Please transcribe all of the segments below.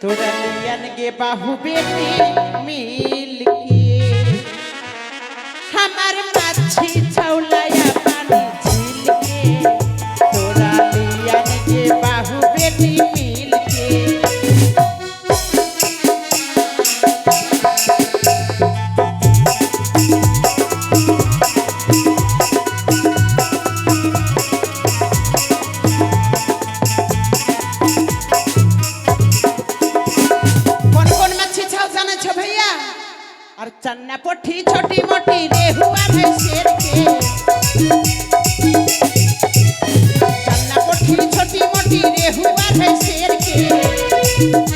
तोरा लियन के बाहु बेटी मिल के हमार मच्छी छौलया पानी झील के तोरा लियन के बाहु बेटी मिल हुआ था शेर के।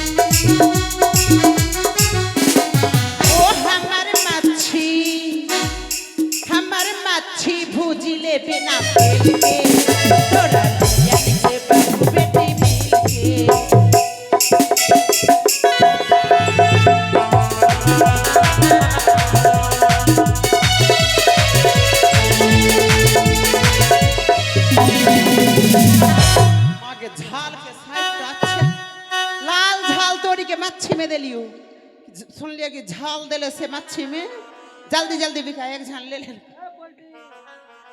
जल्दी जल्दी बिका एक झाल ले ले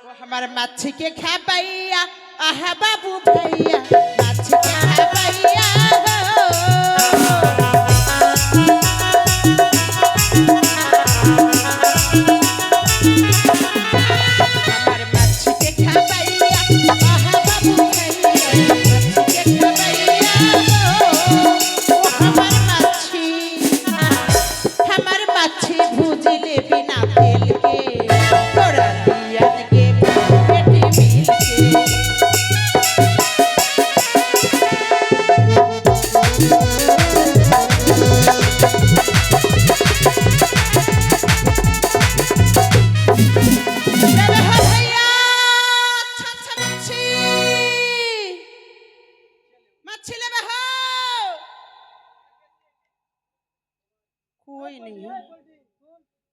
वो हमारे मच्छी के खा भैया आहा बाबू भैया मच्छी के खा भैया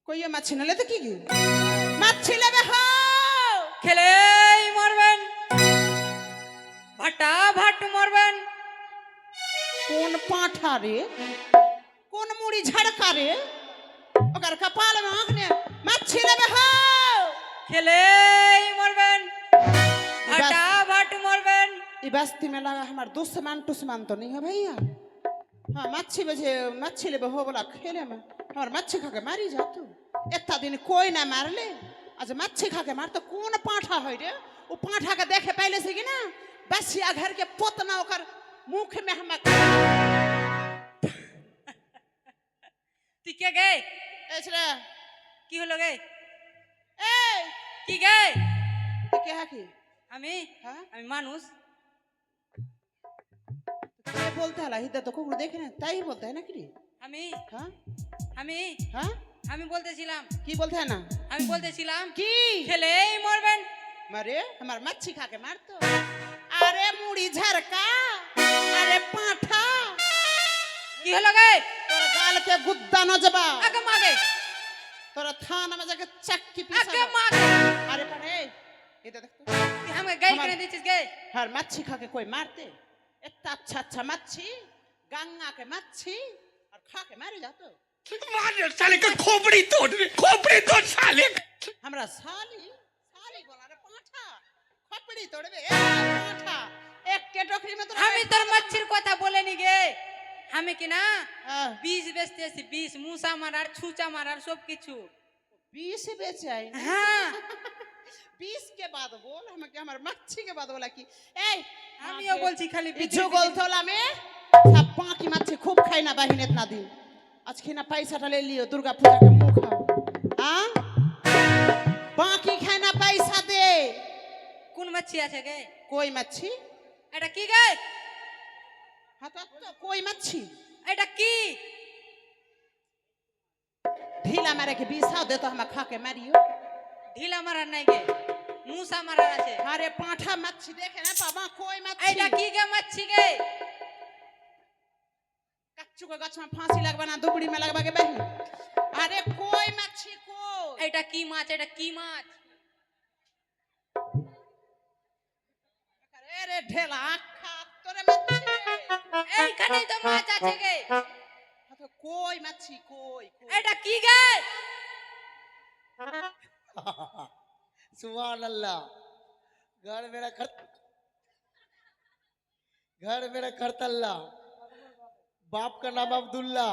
কইয়া মাছ ছিনালে তো কি কি মাছ ছিনাবে হাও খেলেই মরবেন। ভাটা ভাট মরবেন। কোন পাঁঠা রে? কোন মুড়ি ঝাড়কা রে? ওকার কপাল মাখনে মাছ ছিনাবে হাও খেলেই মরবেন। ভাটা ভাট মরবেন। ই বস্তি মে লাগা আমার দুশ্মন টুশ্মন তো नहीं है भैया हाँ मच्छी बजे मच्छी लेबे हो बोला खेले हमार मच्छी खा के मारी जा तू इतना दिन कोई ना मार ले आज मच्छी खा के मार तो कौन पाठा है रे वो पाठा के देखे पहले से कि ना बसिया घर के पोतना ओकर मुख में हम তুই কে গে ऐसरे কি হলো গে ए কি গে तो क्या है कि আমি हाँ আমি মানুষ ये बोलता है हिदा तो कुकुर देखे ना ताई ही बोलता है ना कि আমি हाँ আমি হ্যাঁ? আমি বলতেছিলাম। কি বলতে না? আমি বলতেছিলাম কি? খেলেই মরবেন। মারে আমার মাছি খাকে মারতো। আরে মুড়ি ঝাড়কা আরে পাঁঠা। কি হলো গে? তোর গালকে গুদ্দা নজবা। আগে মাগে। তোর থান আমি যাকে চাকি পিছা আগে মাগে। আরে পারে এটা দেখো দেখ আমাকে গাই করে দিছিস গে? আর মাছি খাকে কই মারতে? এত আচ্ছা আচ্ছা মাছি গাঙ্গাকে মাছি আর খাকে মারি যাতো আমি তোর মচ্ছির বেচতে আছি বীজ মুসা মারার ছুচা মারার সব কিছু বীজ বেচাই হ্যাঁ বীজ কে বাদ বল আমাকে আমার মাছি কে বাদ বলা কি এই আমিও বলছি খালি বিজু গোল থলামে সব পাঁকি মাছি খুব খাই না বাহিনেত না দিন আজখানা পয়সাটা লে লিও দুর্গা পূজাটা মুখ হ্যাঁ বাকি খানা পয়সা দে। কোন মাছি আছে গে? কই মাছি? এটা কি গে? হাতা তো কই মাছি? এটা কি? ঢিলা মারে কি বিষাও দে তো আমা খাকে মারিও। ঢিলা মারা নাই গে মুসা মারা আছে। আরে পাঁঠা মাছি দেখে না বাবা কই মাছি? এটা কি গে মাছি গে? कच्चू के गछ में फांसी लगवाना दुबड़ी में लगवा के बही अरे कोई मच्छी को এটা কি মাছ এটা কি মাছ अरे रे ढेला खा तोरे मच्छी নেই তো মাছ আছে গে তো কই মাছি কই কই। এটা কি গে सुबह अल्लाह घर मेरा खर घर मेरा खरतल्ला बाप का नाम अब्दुल्ला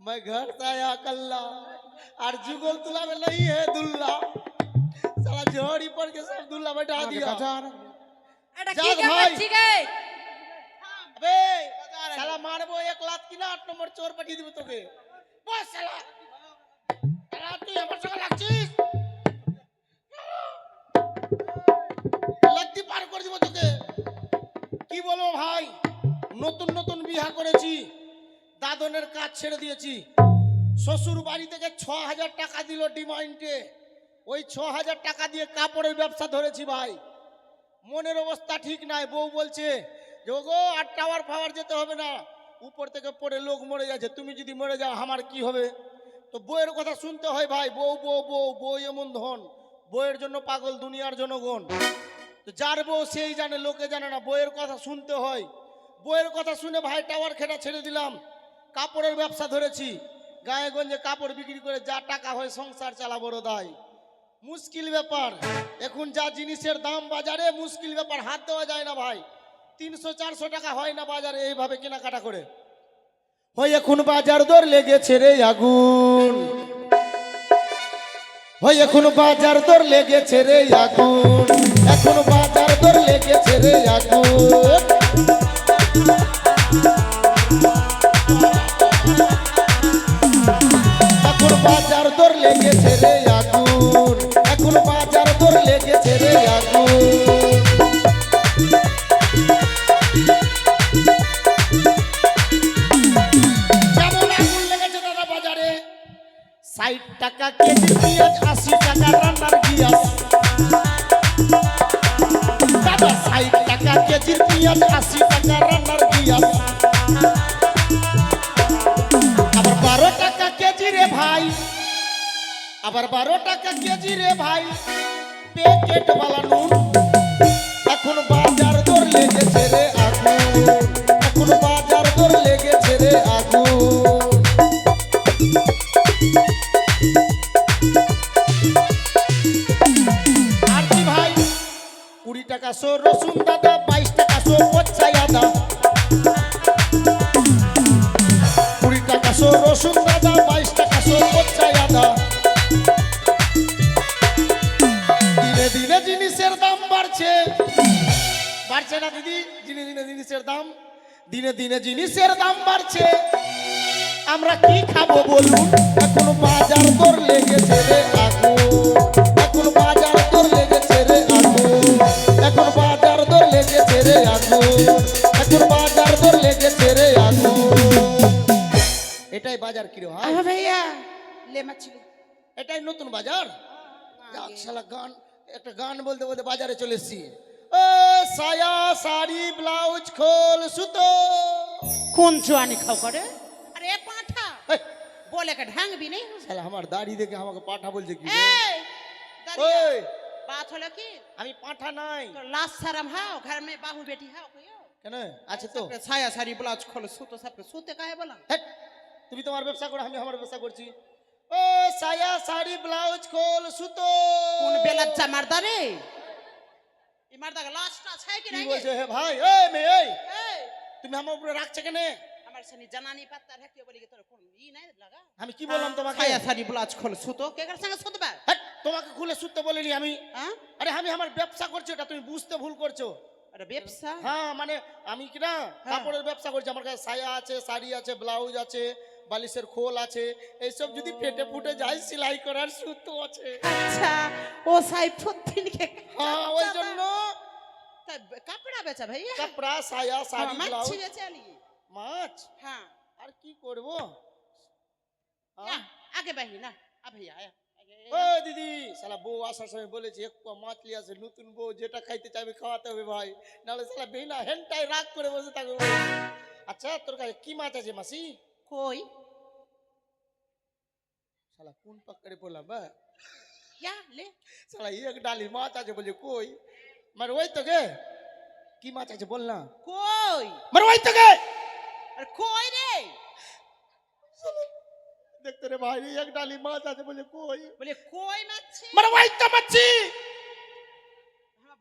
मैं घर से आया कल्ला और जुगल तुला में नहीं है दुल्ला साला जोड़ी पर के सब दुल्ला बैठा दिया এটা যাক কি গে ভাই। মাছি গে अबे साला मारबो एक लात की ना आठ नंबर चोर पटी দিব তোকে বস শালা শালা তুই আমার সঙ্গে লাগছিস লাত্তি পার করে দিব তোকে কি বলবো ভাই নতুন নতুন বিহা করেছি। দাদনের কাজ ছেড়ে দিয়েছি। শ্বশুর বাড়ি থেকে ছ হাজার টাকা দিল ডিমান্ডে। ওই ছ হাজার টাকা দিয়ে কাপড়ের ব্যবসা ধরেছি ভাই। মনের অবস্থা ঠিক নাই, বউ বলছে যে, ওগো, আর টাওয়ার ফাওয়ার যেতে হবে না। উপর থেকে পড়ে লোক মরে যাচ্ছে, তুমি যদি মরে যাও, আমার কি হবে? তো বউয়ের কথা শুনতে হয় ভাই, বউ বউ বউ বউ এমন ধন। বউয়ের জন্য পাগল, দুনিয়ার জনগণ। তো যার বউ সেই জানে, লোকে জানে না বইয়ের কথা শুনতে হয়। বইয়ের কথা শুনে ভাই টাওয়ার খেটা ছেড়ে দিলাম। কাপড়ের ব্যবসা ধরেছি। গায়ে গঞ্জে কাপড় বিক্রি করে যা টাকা হয় সংসার চালা বড় দায় মুশকিল ব্যাপার। এখন যা জিনিসের দাম বাজারে মুশকিল ব্যাপার। হাত দেওয়া যায় না ভাই। তিনশো, চারশো টাকা হয় না বাজারে এইভাবে কেনাকাটা করে। হয় এখন বাজার দর লেগেছে রে আগুন। হয় এখন বাজার দর লেগেছে রে আগুন। এখন বাজার দর লেগেছে রে আগুন। এখন বাজার দর লেগেছে রে আগুন। এখন বাজার দর লেগেছে রে আগুন। ষাট টাকা কেজি পেঁয়াজ, আশি টাকা রান্নার গ্যাস দাদা, ষাট টাকা কেজি পেঁয়াজ, আশি টাকা আবার বারো টাকা কেজি রে ভাই। আবার বারো টাকা কেজি রে ভাই। প্যাকেট বালা নুন। এখন বাজার দর লেগেছে রে ভাই? কুড়ি টাকা শো রসুন দাদা বাইশ টাকা শো কচ্ছাই আদা রসুন দাদা বাইশ টাকা কচ্ছাই আদা। দিনে দিনে জিনিসের দাম বাড়ছে। বাড়ছে না দিদি? দিনে দিনে জিনিসের দাম। দিনে দিনে জিনিসের দাম বাড়ছে। আমরা কি খাব বলুন? এখন বাজার দর লেগেছে রে আগুন। এখন বাজার দর লেগেছে রে আগুন। এখন বাজার দর লেগেছে রে আগুন। এটাই বাজার কি হ্যাঁ? ভাইয়া। লেমা ছিল এটাই নতুন বাজার? হ্যাঁ, যাক গান একটা গান বলতে বলতে বাজারে চলে এসেছি। ও সায়া শাড়ি ব্লাউজ খোল সুতো। কোন চুয়ানি খাও করে? আরে পাঁঠা। বলে কে ঢাংবি নেই শালা আমার দাড়ি দেখে আমাকে পাঠা বলছে কি এই ওই। बात হলো কি? আমি পাঁঠা নাই। তো লাশ সারাম হাও ঘর মে বাহু বেটি হাও কেন? আচ্ছা তো। সায়া শাড়ি ব্লাউজ খোল সুতো সব সুতে কাহে বলা? তুমি তোমার ব্যবসা করো আমি আমার ব্যবসা করছি। ও সায়া শাড়ি ব্লাউজ খোল সুতো। কোন বেলার চামারদা রে? মারদা লাস্ট আছে কি নাই? বলছে হে ভাই? এই মে এই। তুমি আমার উপরে রাখছ কেন? আমার সানি জানানি নেই পাত্তা বলি কি তোর কোন ই নাই লাগা? আমি কি বললাম তোমাকে? সায়া শাড়ি ব্লাউজ খোল সুতো কে কার সঙ্গে সুতো বা হ্যাঁ, তোমাকে খুলে সুতো বলিনি আমি। আরে আমি আমার ব্যবসা করছি এটা তুমি বুঝতে ভুল করছ। ব্যবসা? হ্যাঁ মানে আমি কি না হ্যাঁ। কাপড়ের ব্যবসা করছি আমার কাছে সায়া আছে শাড়ি আছে ব্লাউজ আছে। বালিশের খোল আছে এইসব যদি ফেটে ফুটে যাই সেলাই করার সুতো আছে। আচ্ছা ও সাইফুদ্দিনকে হ্যাঁ ওই জন্য। কাপড়া বেচা ভাই কাপড়া সায়া হ্যাঁ, শাড়ি মাছ বেচা নি মাছ? হ্যাঁ। আর কি করব? আগে বাহি না। আ ভাইয়া ও দিদি শালা বউ আসার সময় বলেছে এক একুয়া মাছ নিয়ে আসে নতুন বউ যেটা খাইতে চাইবে খাওয়াতে হবে ভাই। নাহলে শালা বেহিনা হেনটাই রাগ করে বসে থাকবে আচ্ছা তোর কাছে কি মাছ আছে মাসি? কই? শালা কোন পাকড়ে বললাম বা ইয়া লে। শালা ইয়ে এক ডালি মাছ আছে বলে কই? মার ওই তো গে। কি মাছ আছে বল না। কই? মার ওই তো গে। আর কই রে? দেখতে রে ভাই এক ডালি মাছ আছে বলে কই? বলে কই মাছ? মার ওই তো মাছি। হ্যাঁ,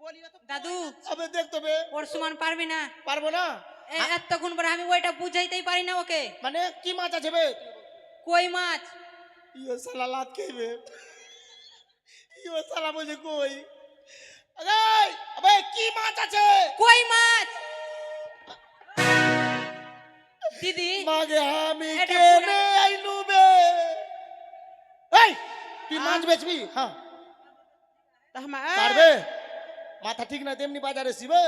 দাদু। আবে দেখ বে। ওর সমান পারবি না। পারব না? এতক্ষণ পরে আমি ওইটা বুঝাইতেই পারি না ওকে। মানে কি মাছ আছে বে? কই মাছ? ইয়ে সালা লাত খাইবে ইয়ে সালা বলে কই? আরে আবে কি মাছ আছে? কই মাছ? দিদি মাগে আমি কেনে আইনু বে? এই তুই মাছ বেচবি? হ্যাঁ। তা মাথা ঠিক না তেমনি বাজারে শিবে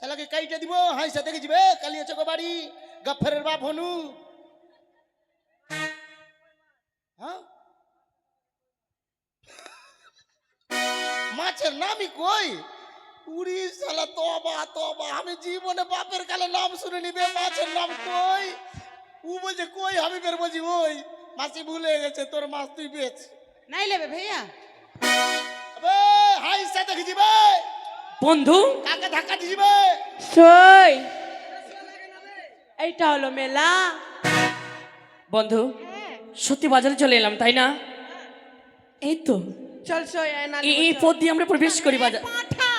শালাকে কাইটে দিব হাই সাথে যাবে কালিয়া চক বাড়ি গফরের বাপ হনু। হ্যাঁ? মাছের নামই কই? উড়ি শালা তবা তবা আমি জীবনে বাপের কালে নাম শুনে নিবে মাছের নাম কই? ও বলছে কই আমি বের বলছি ওই মাসি ভুলে গেছে তোর মাছ তুই বেচ। নাই লেবে ভাইয়া। আবে হাই সাথে যাবে। বন্ধু কাকে ধাক্কা দিবে সই এইটা হলো মেলা বন্ধু সত্যি বাজারে চলে এলাম তাই না এই তো চল সই এই এই পথ দিয়ে আমরা প্রবেশ করি বাজার পাঠা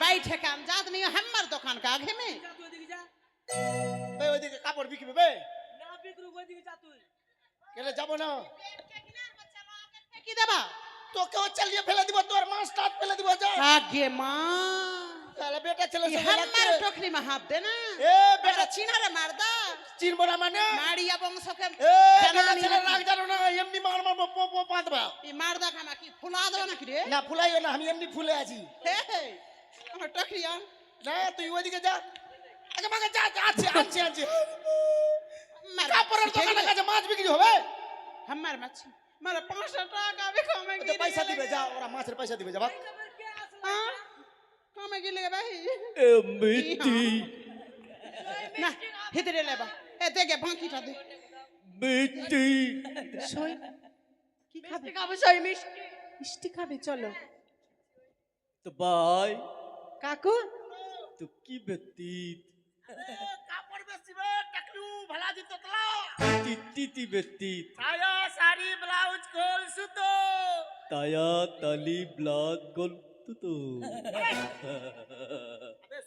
बैठे काम जात नहीं हमार दुकान का आगे में বে ওইদিকে কাপড় বিকিবে বে গেলে যাবো না কি দেবা তোকেও চালিয়ে ফেলে দিব তোর মাছ টাট ফেলে দিব যা। আগে মা। তাহলে বেটা ছেলে আমার টকরি মা হাত দে না। এ বেটা আচ্ছা, চিনারে মার দা। চিনবো না মানে? মারিয়া বংশকে এ বেটা ছেলে রাগ জানো না এমনি মার মার পো পো পাঁদবা এই মার দা খানা কি ফুলা দাও নাকি রে? না ফুলাইও না আমি এমনি ফুলে আছি। আমার টকরি আন। না তুই ওইদিকে যা। আগে মাকে যা আছে আছে আছে কাপড়ের দোকানে কাছে মাছ বিক্রি হবে? আমার মাছ আমার পাঁচশো টাকা আমি কমে গেলে পয়সা দিবে যা ওরা মাছের পয়সা দিবে যা হ্যাঁ? কমে গেলে ভাই। হ্যাঁ। মিটি না হিদরে লেবা এ দেখে বাঁকিটা দে। মিটি সই। কি খাবে? খাব সই মিষ্টি। মিষ্টি খাবে চলো। তো ভাই কাকু? তো কি ব্যতীত? কাপড় বেশি টাকলু ভালা দিত তলা তিতি ব্যতীত। আয়া। ব্লাউজ সুতো তায়া তালি ব্লাদ গোল তুতো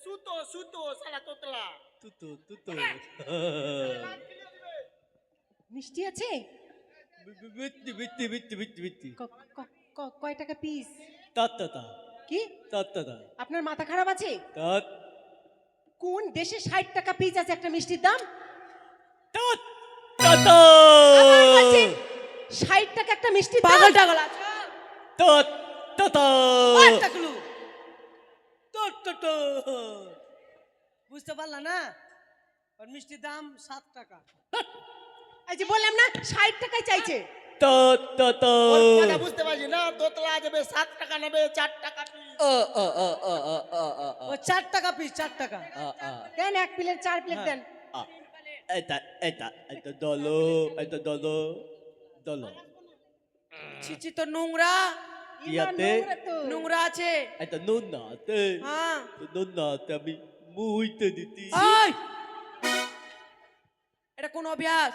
সুতো সুতো সালা তোতলা তুতো তুতো মিষ্টি আছে কয় টাকা পিস কি আপনার মাথা খারাপ আছে কোন দেশে ষাট টাকা পিস আছে একটা মিষ্টির দাম? তা তা তা ষাট টাকা একটা মিষ্টির পাগল টাগল আছে তা তা তা টাকলু তোর তো তো বুঝতে পারলা না? ওর মিষ্টির দাম সাত টাকা। এই যে বললাম না ষাট টাকায় চাইছে। তা তা তা কথা বুঝতে পারছি না তোতলা যাবে সাত টাকা নেবে চার টাকা আ আ আ আ আ আ ও চার টাকা পিস চার টাকা। দেন এক প্লেট চার প্লেট দেন। আ এটা এটা এটা দলো এটা দলো। দলো ছিচি তো নোংরা ইয়াতে নোংরা তো। নোংরা আছে এটা নুন না তে হ্যাঁ নুন না তে আমি মুইতে দিতি ওই! এটা কোন অভ্যাস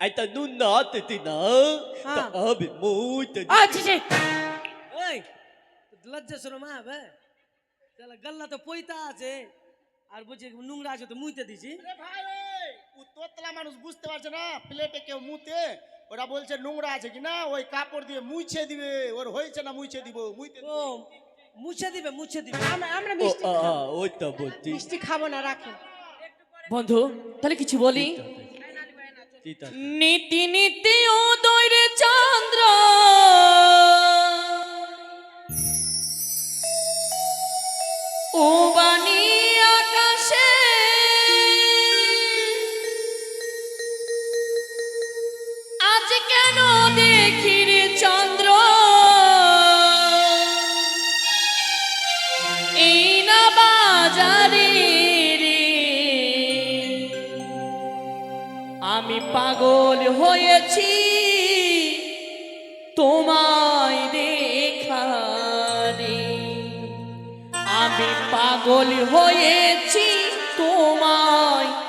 এটা নুন না দিতি না তা হ্যাঁ। আমি মুইতে আচ্ছা ছি ওই লজ্জা শরম হবে তাহলে গল্লা তো পয়তা আছে আর বলছে নোংরা আছে তো মুইতে দিছি আরে ভাই এই, ও তোতলা মানুষ বুঝতে পারছে না প্লেটে কেউ মুতে ওরা বলছে নোংরা আছে কি না? ওই কাপড় দিয়ে মুছে দিবে। ওর হয়েছে না মুছে দিব? মুইতে ও মুছে দিবে মুছে দিবে। আমরা আমরা মিষ্টি। আ ওইটা বলছি মিষ্টি খাব না রাখেন বন্ধু তাহলে কিছু বলি? নীতি নীতি ও রে চন্দ্র। ও বাণী আকাশে হয়েছি তোমায় দেখারে আমি পাগল হয়েছি তোমায়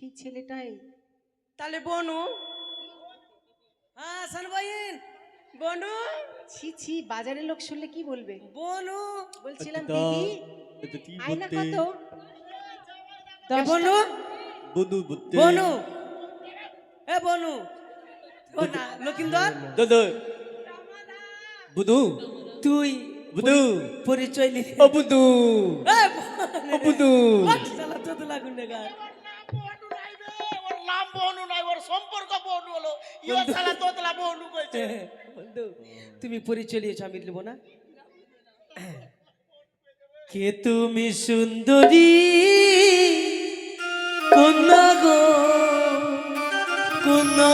সেই ছেলেটাই। তাহলে বনু। হ্যাঁ সানবাইন। বনু। ছি ছি বাজারের লোক শুনলে কি বলবে? বনু। বলছিলাম দিদি আয়না কত? দশ বনু। বনু। এ বনু। না লকিন্দর দাদা বুধু। তুই বুধু। পরিচয় লি ও বুধু এ ও বুধু তো তো লাগুন নাম বনু নাই ওর সম্পর্ক বনু হলো। ইও শালা তোতলা বনু কইছে বন্ধু তুমি পরিচয় আমি লিব না? কে তুমি সুন্দরী? কোন গো কন্যা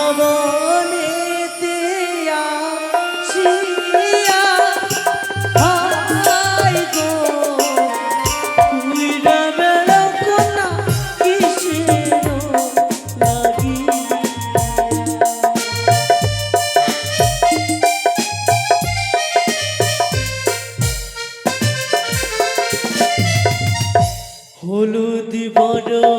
হলুদ বরণ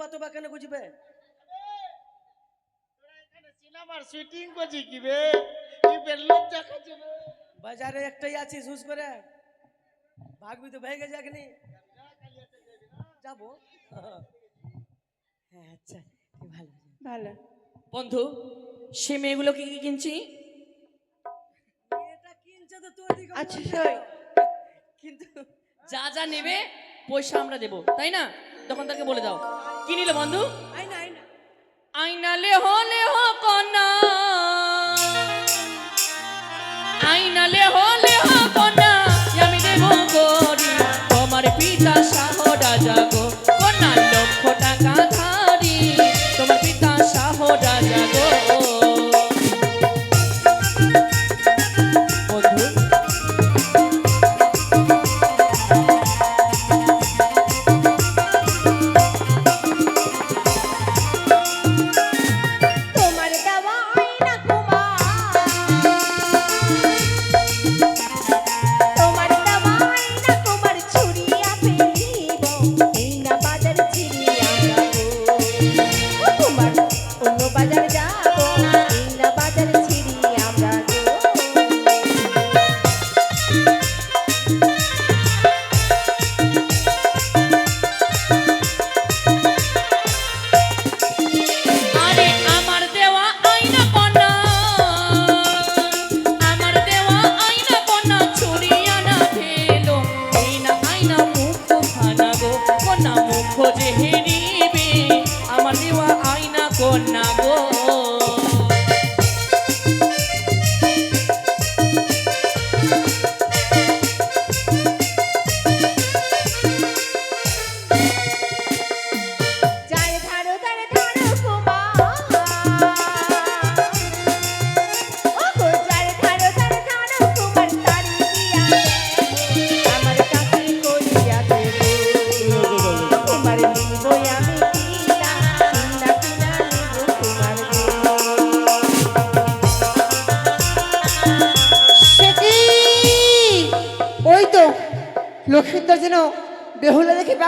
তোবা তোবা কেন বুঝবে সিনেমার শুটিং করছি কি বে কি লজ্জা খাচ্ছে বাজারে একটাই হুস করে। ভাগবি তো যাকনি যাব? হ্যাঁ আচ্ছা ভালো। ভালো। বন্ধু সে মেয়েগুলোকে কি কিনছি? এটা কিনছে তো তোর দিকে আচ্ছা কিন্তু যা যা নেবে পয়সা আমরা দেবো তাই না? তখন তাকে বলে দাও। কি নিলে বন্ধু? আইনালে হলে হো কনা আইনালে হলে হো কনা আমি দেব করি তোমার পিতা শাহ রাজা গো। কনা লক্ষ টাকা ধারি তোমার পিতা শাহ রাজা গো।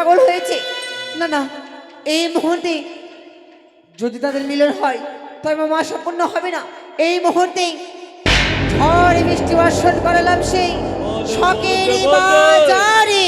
পাগল হয়েছে। না না এই মুহূর্তে যদি তাদের মিলন হয় তবে মা সম্পূর্ণ হবে না। এই মুহূর্তে ঝড় বৃষ্টি বর্ষণ করালাম সেই শখের বাজারে।